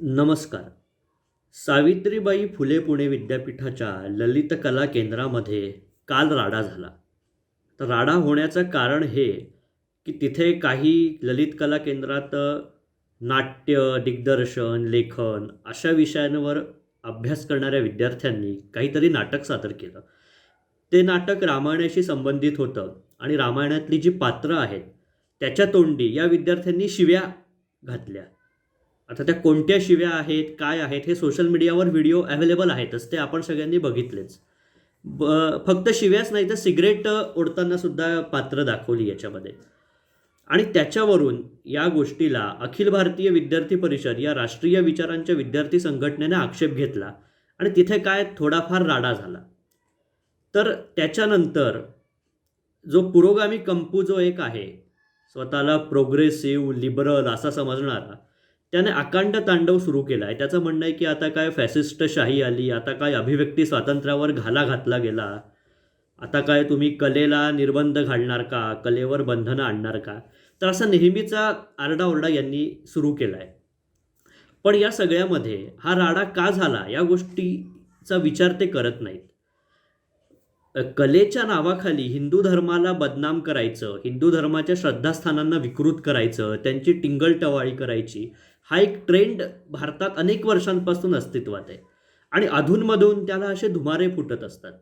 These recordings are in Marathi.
नमस्कार. सावित्रीबाई फुले पुणे विद्यापीठाच्या ललित कला केंद्रामध्ये काल राडा झाला. तर राडा होण्याचं कारण हे की तिथे काही ललित कला केंद्रात नाट्य दिग्दर्शन लेखन अशा विषयांवर अभ्यास करणाऱ्या विद्यार्थ्यांनी काहीतरी नाटक सादर केलं. ते नाटक रामायणाशी संबंधित होतं आणि रामायणातली जी पात्रं आहेत त्याच्या तोंडी या विद्यार्थ्यांनी शिव्या घातल्या. आता त्या कोणत्या शिव्या आहेत काय आहेत हे सोशल मीडियावर व्हिडिओ अवेलेबल आहेतच ते आपण सगळ्यांनी बघितलेच. ब फक्त शिव्याच नाही तर सिगरेट ओढताना सुद्धा पात्र दाखवली याच्यामध्ये. आणि त्याच्यावरून या गोष्टीला अखिल भारतीय विद्यार्थी परिषद या राष्ट्रीय विचारांच्या विद्यार्थी संघटनेने आक्षेप घेतला आणि तिथे काय थोडाफार राडा झाला. तर त्याच्यानंतर जो पुरोगामी कंपू जो एक आहे स्वतःला प्रोग्रेसिव्ह लिबरल असा समजणारा त्याने अकांड तांडव सुरू केला आहे त्याचं म्हणणं आहे की आता काय फॅसिस्ट शाही आली आता काय अभिव्यक्ती स्वातंत्र्यावर घाला घातला गेला आता काय तुम्ही कलेला निर्बंध घालणार का कलेवर बंधनं आणणार का? तर असा नेहमीचा आरडाओरडा यांनी सुरू केला आहे पण या सगळ्यामध्ये हा राडा का झाला या गोष्टीचा विचार ते करत नाहीत. कलेच्या नावाखाली हिंदू धर्माला बदनाम करायचं हिंदू धर्माच्या श्रद्धास्थानांना विकृत करायचं त्यांची टिंगलटवाळी करायची हा एक ट्रेंड भारतात अनेक वर्षांपासून अस्तित्वात आहे. आणि अधूनमधून त्याला असे धुमारे फुटत असतात.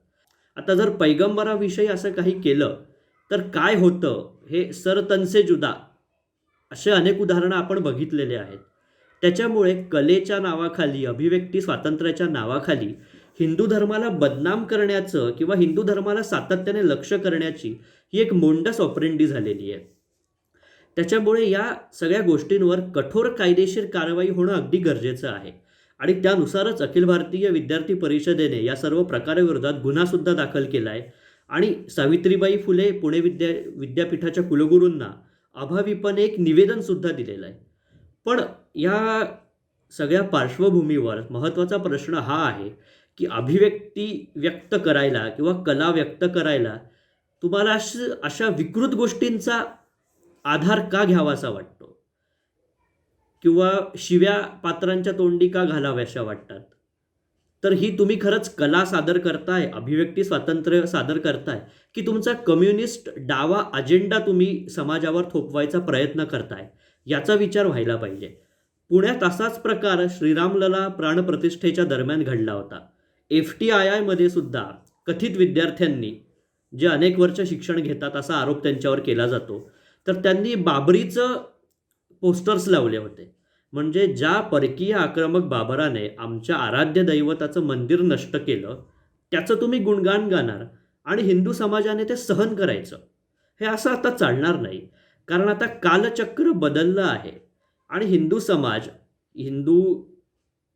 आता जर पैगंबराविषयी असं काही केलं तर काय होतं हे सरतनसे जुदा असे अनेक उदाहरणं आपण बघितलेले आहेत. त्याच्यामुळे कलेच्या नावाखाली अभिव्यक्ती स्वातंत्र्याच्या नावाखाली हिंदू धर्माला बदनाम करण्याचं किंवा हिंदू धर्माला सातत्याने लक्ष करण्याची ही एक मोंडस ऑपरेंडी झालेली आहे. त्याच्यामुळे या सगळ्या गोष्टींवर कठोर कायदेशीर कारवाई होणं अगदी गरजेचं आहे. आणि त्यानुसारच अखिल भारतीय विद्यार्थी परिषदेने या सर्व प्रकाराविरोधात गुन्हासुद्धा दाखल केला आहे आणि सावित्रीबाई फुले पुणे विद्या विद्यापीठाच्या कुलगुरूंना अभावीपणे एक निवेदनसुद्धा दिलेलं आहे पण या सगळ्या पार्श्वभूमीवर महत्त्वाचा प्रश्न हा आहे की अभिव्यक्ती व्यक्त करायला किंवा कला व्यक्त करायला तुम्हाला अश अशा विकृत गोष्टींचा आधार का घ्यावासा वाटतो? किंवा शिव्या पात्रांच्या तोंडी का घालाव्याशा वाटतात? तर ही तुम्ही खरंच कला सादर करताय अभिव्यक्ती स्वातंत्र्य सादर करताय की तुमचा कम्युनिस्ट डावा अजेंडा तुम्ही समाजावर थोपवायचा प्रयत्न करताय याचा विचार व्हायला पाहिजे. पुण्यात असाच प्रकार श्रीरामलला प्राणप्रतिष्ठेच्या दरम्यान घडला होता. एफ टी आय आयमध्ये सुद्धा कथित विद्यार्थ्यांनी जे अनेक वर्ष शिक्षण घेतात असा आरोप त्यांच्यावर केला जातो तर त्यांनी बाबरीचं पोस्टर्स लावले होते. म्हणजे ज्या परकीय आक्रमक बाबराने आमच्या आराध्य दैवताचं मंदिर नष्ट केलं त्याचं तुम्ही गुणगान गाणार आणि हिंदू समाजाने ते सहन करायचं. हे असं आता चालणार नाही. कारण आता कालचक्र बदललं आहे. आणि हिंदू समाज हिंदू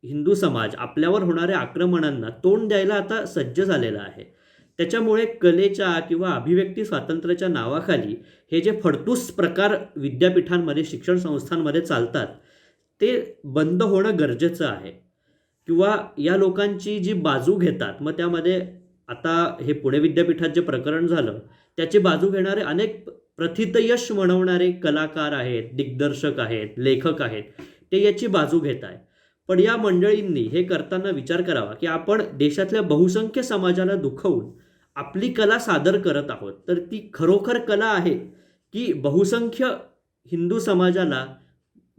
हिंदू समाज आपल्यावर होणाऱ्या आक्रमणांना तोंड द्यायला आता सज्ज झालेला आहे. त्याच्यामुळे कलेच्या किंवा अभिव्यक्ती स्वातंत्र्याच्या नावाखाली हे जे फडतूस प्रकार विद्यापीठांमध्ये शिक्षण संस्थांमध्ये चालतात ते बंद होणं गरजेचं आहे. किंवा या लोकांची जी बाजू घेतात मग त्यामध्ये आता हे पुणे विद्यापीठात जे प्रकरण झालं त्याची बाजू घेणारे अनेक प्रथितयश म्हणवणारे कलाकार आहेत दिग्दर्शक आहेत लेखक आहेत ते याची बाजू घेत आहे पण या मंडळींनी हे करताना विचार करावा की आपण देशातल्या बहुसंख्य समाजाला दुखवून आपली कला सादर करत आहोत. तर ती खरोखर कला आहे की बहुसंख्य हिंदू समाजाला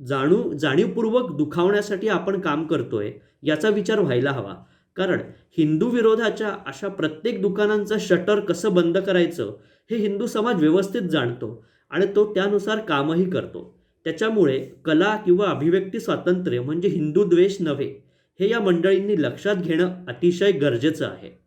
जाणू जाणीवपूर्वक दुखावण्यासाठी आपण काम करतोय याचा विचार व्हायला हवा. कारण हिंदू विरोधाच्या अशा प्रत्येक दुकानांचं शटर कसं बंद करायचं हे हिंदू समाज व्यवस्थित जाणतो आणि तो त्यानुसार कामही करतो. त्याच्यामुळे कला किंवा अभिव्यक्ती स्वातंत्र्य म्हणजे हिंदू द्वेष नव्हे हे या मंडळींनी लक्षात घेणं अतिशय गरजेचं आहे.